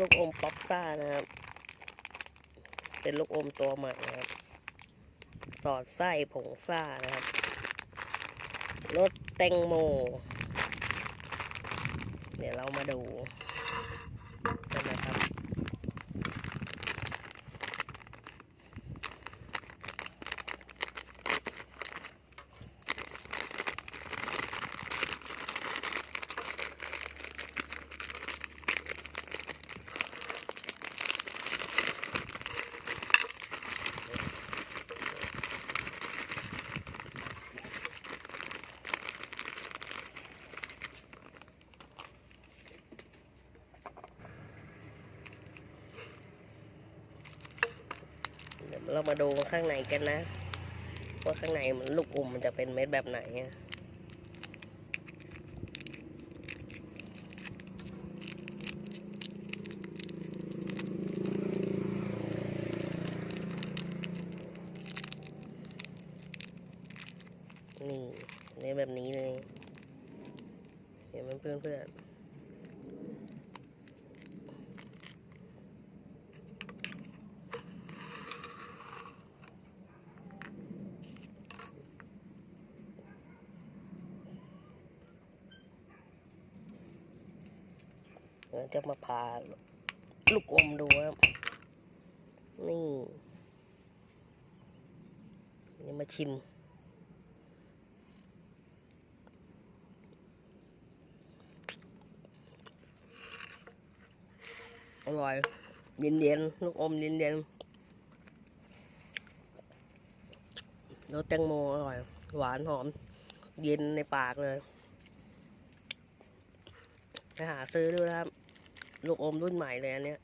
ลูกอมป๊อปซ่านะครับ เป็นลูกอมตัวใหม่นะครับ สอดไส้ผงซ่านะครับรสแตงโม เดี๋ยวเรามาดู เรามาดูข้างในกันนะ ว่าข้างในมันลูกอมมันจะเป็นเม็ดแบบไหนนี่นี่แบบนี้เลย เห็นไหมเพื่อนเพื่อนๆ เราจะมาพาลูกอมดูครับ นี่ นี่มาชิม อร่อย เย็นๆ ลูกอมเย็นๆรสแตงโมอร่อย หวานหอม เย็นในปากเลย ไปหาซื้อดูนะครับ ลูกอมรุ่นใหม่เลยอันเนี้ย